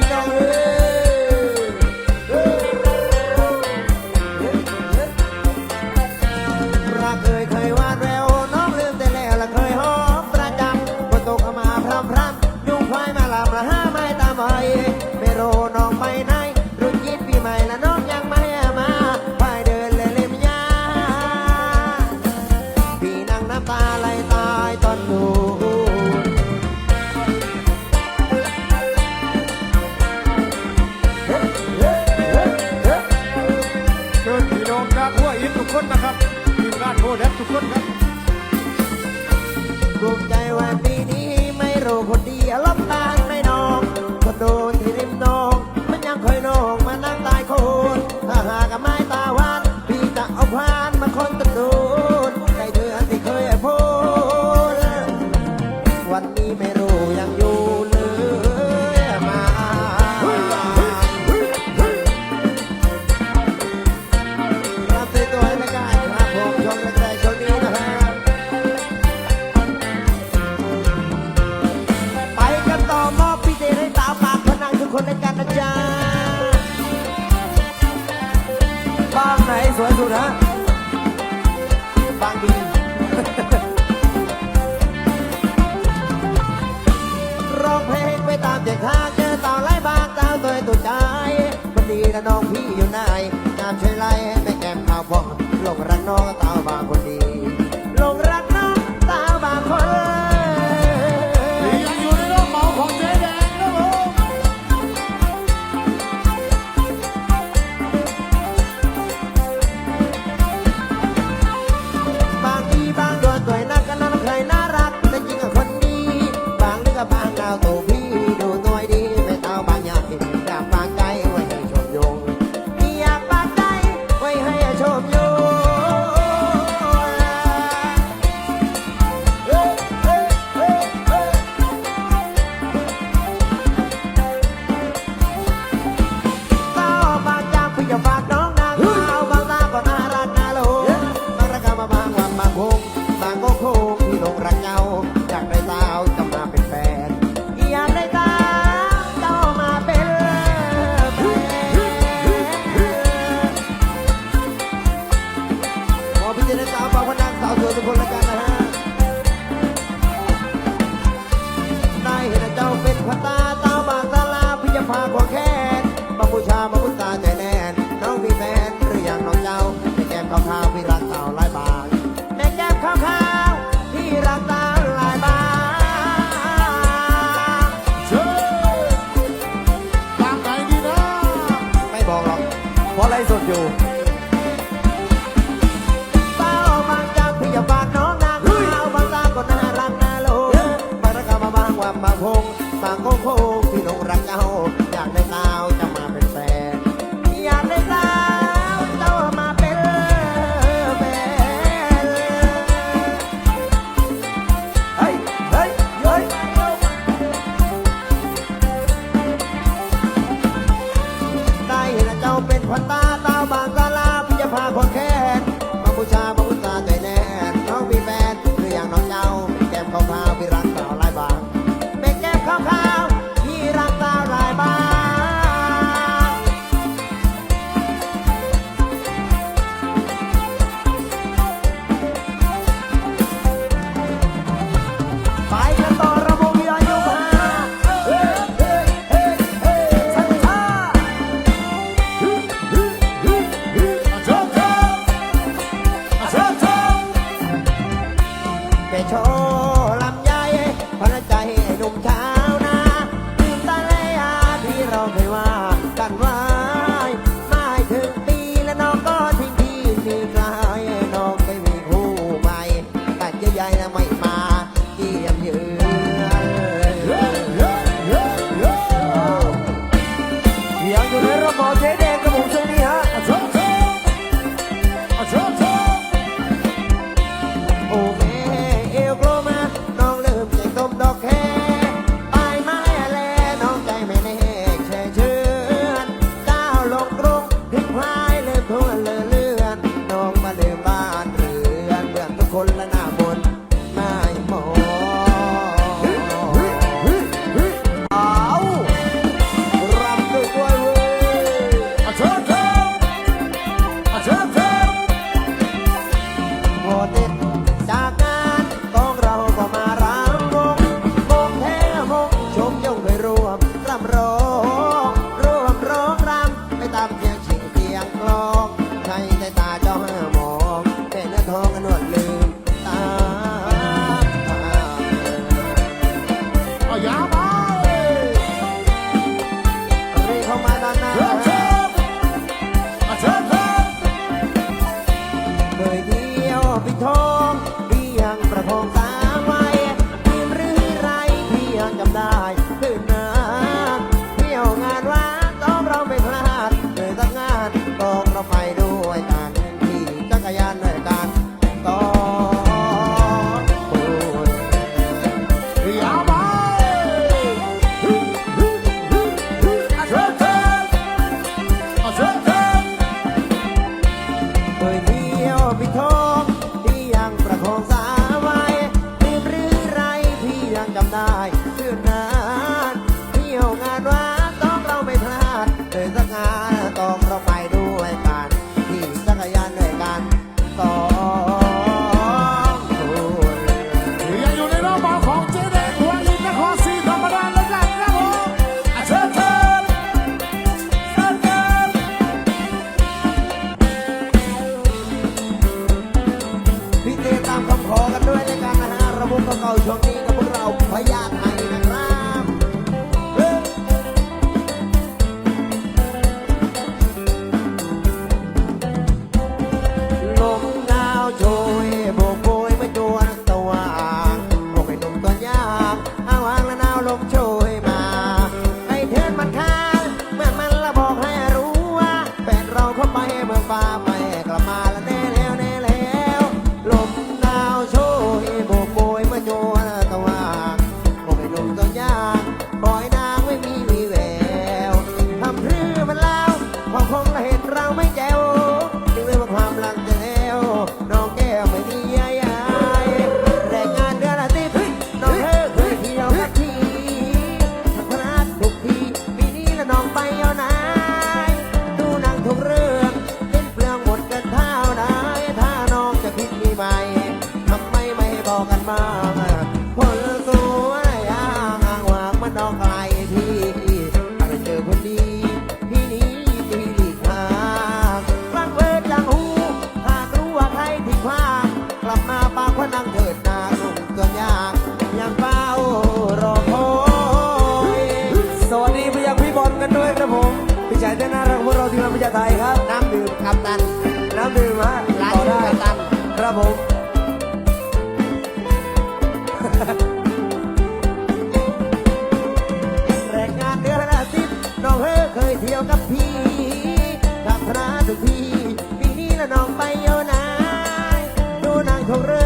ไเป็นคนตาตา yeah. จำได้ ในเมื่อฟ้าไป น้ำพิชาไทครับ น้ำดื่มกัปตัน น้ำดื่มฮะร้านต่อได้กัปตัน ครับผมแรงงานเดือนละสิบน้องเฮอเคยเที่ยวกับพี่กับพระทุกทีปีนี้ละน้องไปเยอะนายดูนางทองเรือ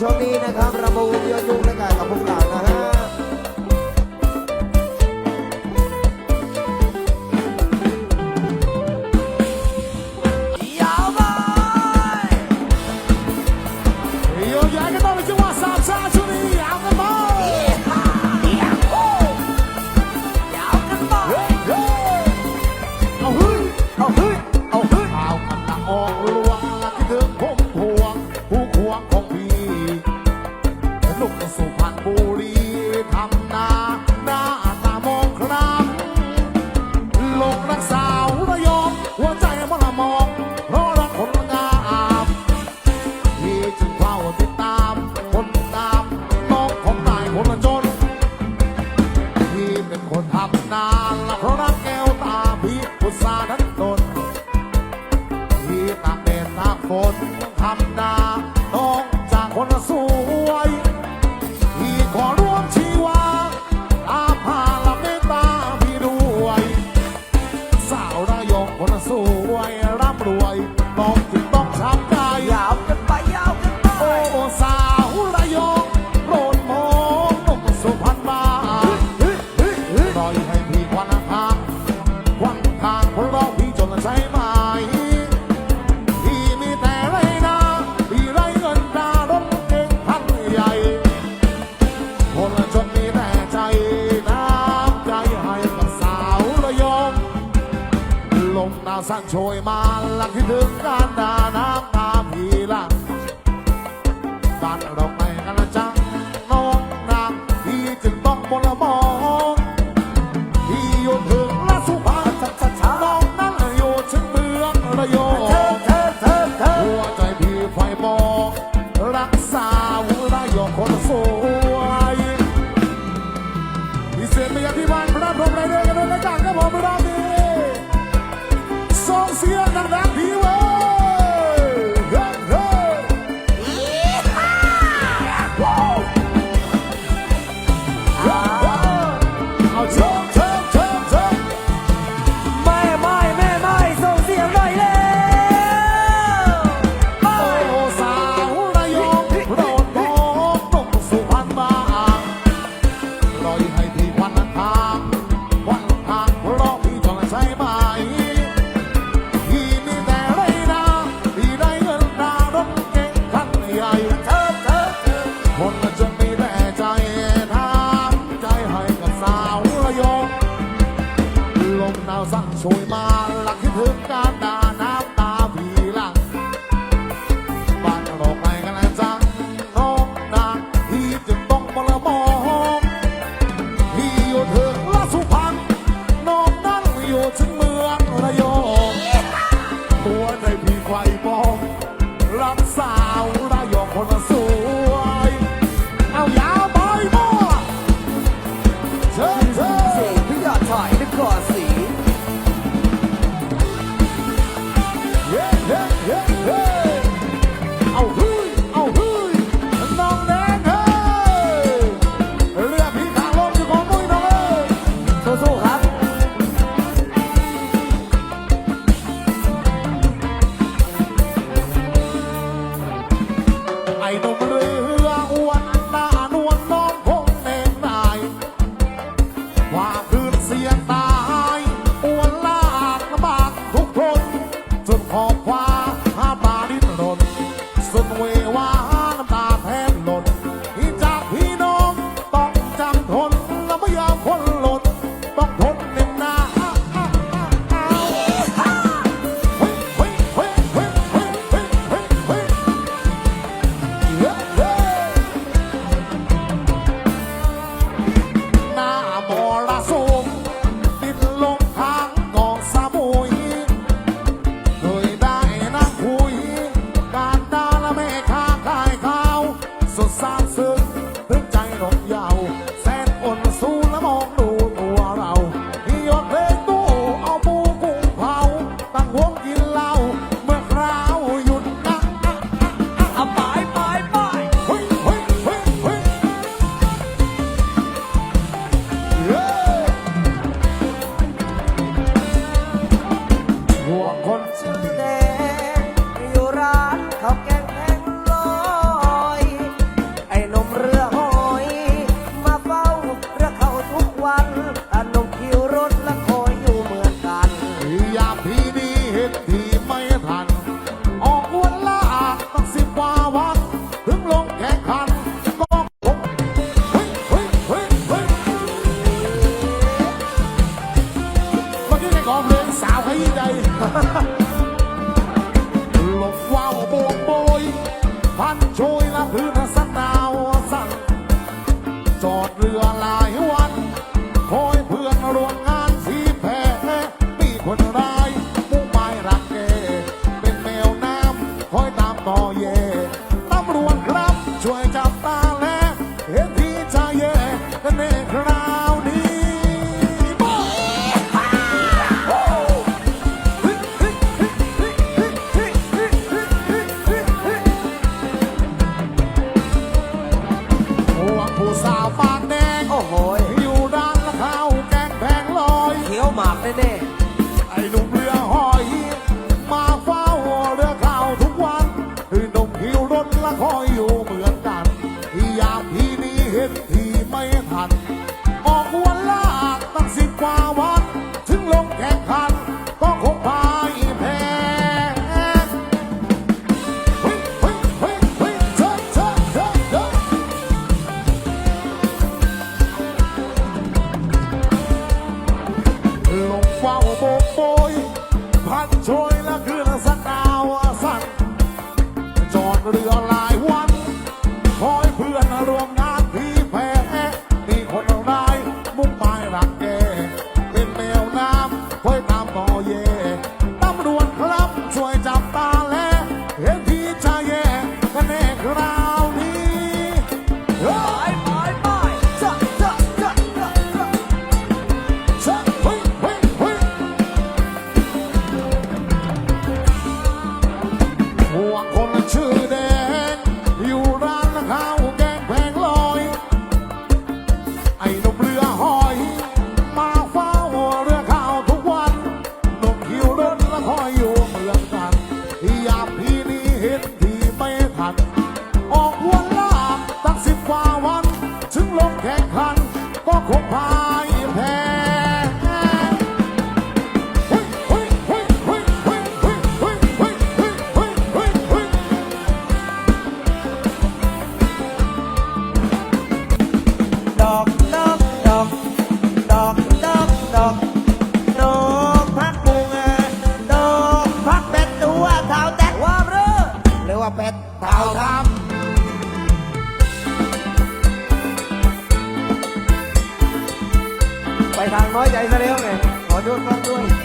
ช่วงนี้นะครับระบุยอดยุ่งและการกับพวกเรา ทำนา น้อยใจซะแล้วไงขอโทษครับด้วย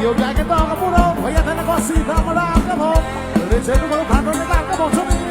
เยียวยากันต่อกับพวกเราพยายามทำนกอสีธรรมราครับผมเลยเชิญทุกคนผ่านตรงนี้กันครับผมช่วงนี้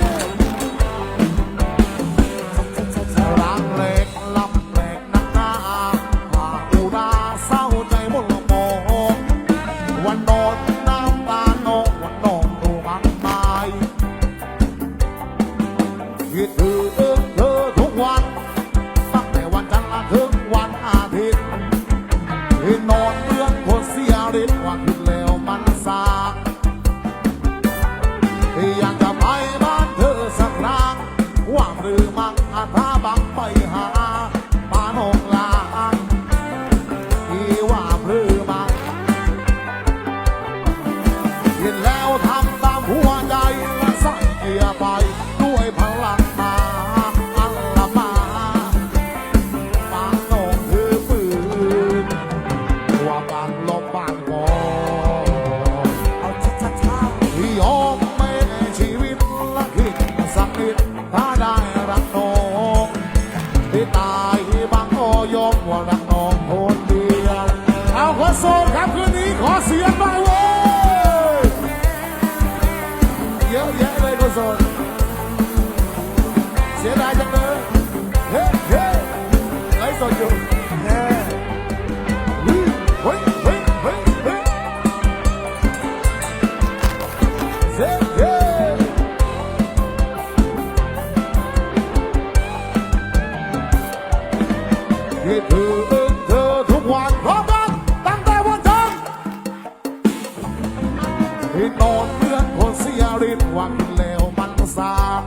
ที่นอนเพื่อนคนเสียริดหวังแล้วมันสาบ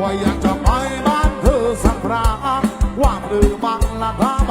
ว่าอยากจะไปบ้านเธอสักครั้งว่างหรือมันละทา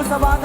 ผู้สบาย